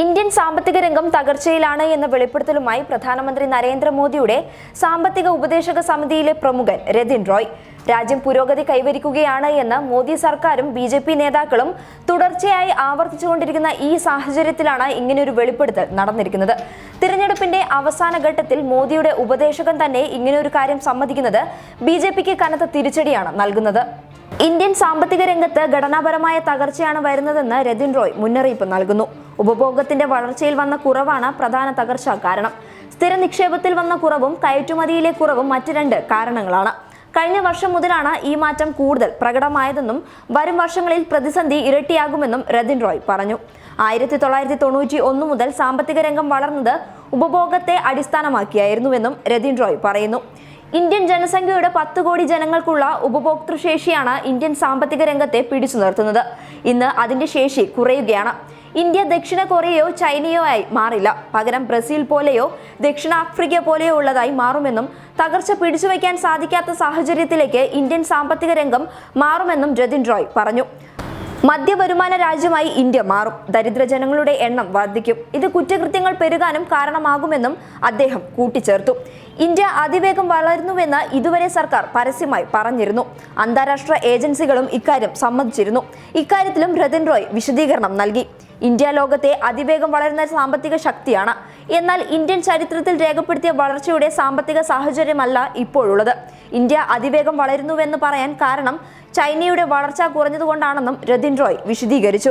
Indian സാമ്പത്തിക രംഗം തകർച്ചയിലാണ് എന്ന വെളിപ്പെടുത്തലുമായി പ്രധാനമന്ത്രി നരേന്ദ്രമോദിയുടെ സാമ്പത്തിക ഉപദേശക സമിതിയിലെ പ്രമുഖൻ രതിൻ റോയ്. രാജ്യം പുരോഗതി കൈവരിക്കുകയാണ് എന്ന് മോദി സർക്കാരും ബി ജെ പി നേതാക്കളും തുടർച്ചയായി ആവർത്തിച്ചുകൊണ്ടിരിക്കുന്ന ഈ സാഹചര്യത്തിലാണ് ഇങ്ങനെയൊരു വെളിപ്പെടുത്തൽ നടന്നിരിക്കുന്നത്. തിരഞ്ഞെടുപ്പിന്റെ അവസാന ഘട്ടത്തിൽ മോദിയുടെ ഉപദേശകൻ തന്നെ ഇങ്ങനെയൊരു കാര്യം സമ്മതിക്കുന്നത് ബി കനത്ത തിരിച്ചടിയാണ് നൽകുന്നത്. ഇന്ത്യൻ സാമ്പത്തിക രംഗത്ത് ഘടനാപരമായ തകർച്ചയാണ് വരുന്നതെന്ന് രതിൻ റോയ് മുന്നറിയിപ്പ് നൽകുന്നു. ഉപഭോഗത്തിന്റെ വളർച്ചയിൽ വന്ന കുറവാണ് പ്രധാന തകർച്ച കാരണം. സ്ഥിര നിക്ഷേപത്തിൽ വന്ന കുറവും കയറ്റുമതിയിലെ കുറവും മറ്റ് രണ്ട് കാരണങ്ങളാണ്. കഴിഞ്ഞ വർഷം മുതലാണ് ഈ മാറ്റം കൂടുതൽ പ്രകടമായതെന്നും വരും വർഷങ്ങളിൽ പ്രതിസന്ധി ഇരട്ടിയാകുമെന്നും രതിൻ റോയ് പറഞ്ഞു. ആയിരത്തി തൊള്ളായിരത്തി തൊണ്ണൂറ്റി ഒന്ന് മുതൽ സാമ്പത്തിക രംഗം വളർന്നത് ഉപഭോഗത്തെ അടിസ്ഥാനമാക്കിയായിരുന്നുവെന്നും രതിൻ റോയ് പറയുന്നു. ഇന്ത്യൻ ജനസംഖ്യയുടെ പത്ത് കോടി ജനങ്ങൾക്കുള്ള ഉപഭോക്തൃശേഷിയാണ് ഇന്ത്യൻ സാമ്പത്തിക രംഗത്തെ പിടിച്ചു നിർത്തുന്നത്. ഇന്ന് അതിന്റെ ശേഷി കുറയുകയാണ്. ഇന്ത്യ ദക്ഷിണ കൊറിയയോ ചൈനയോ ആയി മാറില്ല. പകരം ബ്രസീൽ പോലെയോ ദക്ഷിണാഫ്രിക്ക പോലെയോ ഉള്ളതായി മാറുമെന്നും തകർച്ച പിടിച്ചുവെക്കാൻ സാധിക്കാത്ത സാഹചര്യത്തിലേക്ക് ഇന്ത്യൻ സാമ്പത്തിക രംഗം മാറുമെന്നും ജതിൻ റോയ് പറഞ്ഞു. മധ്യവരുമാന രാജ്യമായി ഇന്ത്യ മാറും. ദരിദ്ര ജനങ്ങളുടെ എണ്ണം വർദ്ധിക്കും. ഇത് കുറ്റകൃത്യങ്ങൾ പെരുകാനും കാരണമാകുമെന്നും അദ്ദേഹം കൂട്ടിച്ചേർത്തു. ഇന്ത്യ അതിവേഗം വളരുന്നുവെന്ന് ഇതുവരെ സർക്കാർ പരസ്യമായി പറഞ്ഞിരുന്നു. അന്താരാഷ്ട്ര ഏജൻസികളും ഇക്കാര്യം സമ്മതിച്ചിരുന്നു. ഇക്കാര്യത്തിലും രതൻ റോയ് വിശദീകരണം നൽകി. ഇന്ത്യ ലോകത്തെ അതിവേഗം വളരുന്ന സാമ്പത്തിക ശക്തിയാണ്. എന്നാൽ ഇന്ത്യൻ ചരിത്രത്തിൽ രേഖപ്പെടുത്തിയ വളർച്ചയുടെ സാമ്പത്തിക സാഹചര്യമല്ല ഇപ്പോഴുള്ളത്. ഇന്ത്യ അതിവേഗം വളരുന്നുവെന്ന് പറയാൻ കാരണം ചൈനയുടെ വളർച്ച കുറഞ്ഞതുകൊണ്ടാണെന്നും രതിൻ റോയ് വിശദീകരിച്ചു.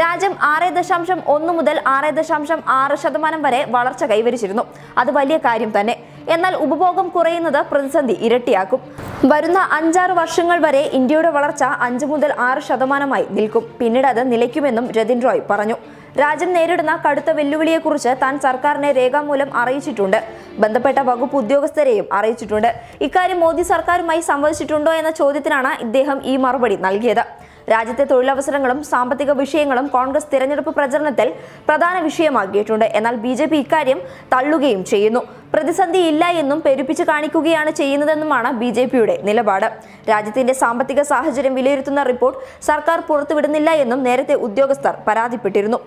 രാജ്യം ആറ് ദശാംശം ഒന്ന് മുതൽ ആറ് ദശാംശം ആറ് ശതമാനം വരെ വളർച്ച കൈവരിച്ചിരുന്നു. അത് വലിയ കാര്യം തന്നെ. എന്നാൽ ഉപഭോഗം കുറയുന്നത് പ്രതിസന്ധി ഇരട്ടിയാക്കും. വരുന്ന അഞ്ചാറ് വർഷങ്ങൾ വരെ ഇന്ത്യയുടെ വളർച്ച അഞ്ച് മുതൽ ആറ് ശതമാനമായി നിൽക്കും. പിന്നീട് അത് നിലയ്ക്കുമെന്നും രതിൻ റോയ് പറഞ്ഞു. രാജ്യം നേരിടുന്ന കടുത്ത വെല്ലുവിളിയെക്കുറിച്ച് താൻ സർക്കാരിനെ രേഖാമൂലം അറിയിച്ചിട്ടുണ്ട്. ബന്ധപ്പെട്ട വകുപ്പ് ഉദ്യോഗസ്ഥരെയും അറിയിച്ചിട്ടുണ്ട്. ഇക്കാര്യം മോദി സർക്കാരുമായി സംവദിച്ചിട്ടുണ്ടോ എന്ന ചോദ്യത്തിനാണ് ഇദ്ദേഹം ഈ മറുപടി നൽകിയത്. രാജ്യത്തെ തൊഴിലവസരങ്ങളും സാമ്പത്തിക വിഷയങ്ങളും കോൺഗ്രസ് തിരഞ്ഞെടുപ്പ് പ്രചരണത്തിൽ പ്രധാന വിഷയമാക്കിയിട്ടുണ്ട്. എന്നാൽ ബി ഇക്കാര്യം തള്ളുകയും ചെയ്യുന്നു. പ്രതിസന്ധി ഇല്ല എന്നും പെരുപ്പിച്ച് കാണിക്കുകയാണ് ചെയ്യുന്നതെന്നുമാണ് ബി ജെ പിയുടെ നിലപാട്. രാജ്യത്തിന്റെ സാമ്പത്തിക സാഹചര്യം വിലയിരുത്തുന്ന റിപ്പോർട്ട് സർക്കാർ പുറത്തുവിടുന്നില്ല എന്നും നേരത്തെ ഉദ്യോഗസ്ഥർ പരാതിപ്പെട്ടിരുന്നു.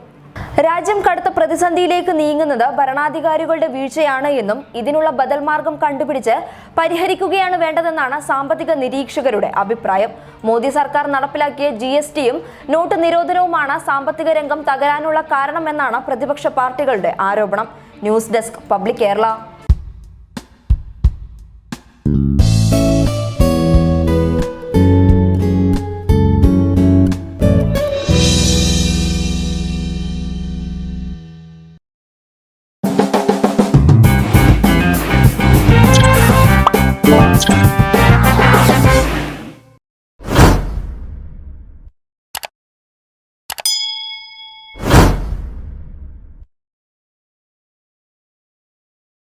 രാജ്യം കടുത്ത പ്രതിസന്ധിയിലേക്ക് നീങ്ങുന്നത് ഭരണാധികാരികളുടെ വീഴ്ചയാണ് എന്നും ഇതിനുള്ള ബദൽ മാർഗം കണ്ടുപിടിച്ച് പരിഹരിക്കുകയാണ് വേണ്ടതെന്നാണ് സാമ്പത്തിക നിരീക്ഷകരുടെ അഭിപ്രായം. മോദി സർക്കാർ നടപ്പിലാക്കിയ ജി എസ് ടിയും നോട്ട് നിരോധനവുമാണ് സാമ്പത്തിക രംഗം തകരാനുള്ള കാരണമെന്നാണ് പ്രതിപക്ഷ പാർട്ടികളുടെ ആരോപണം. News desk public Kerala. That's.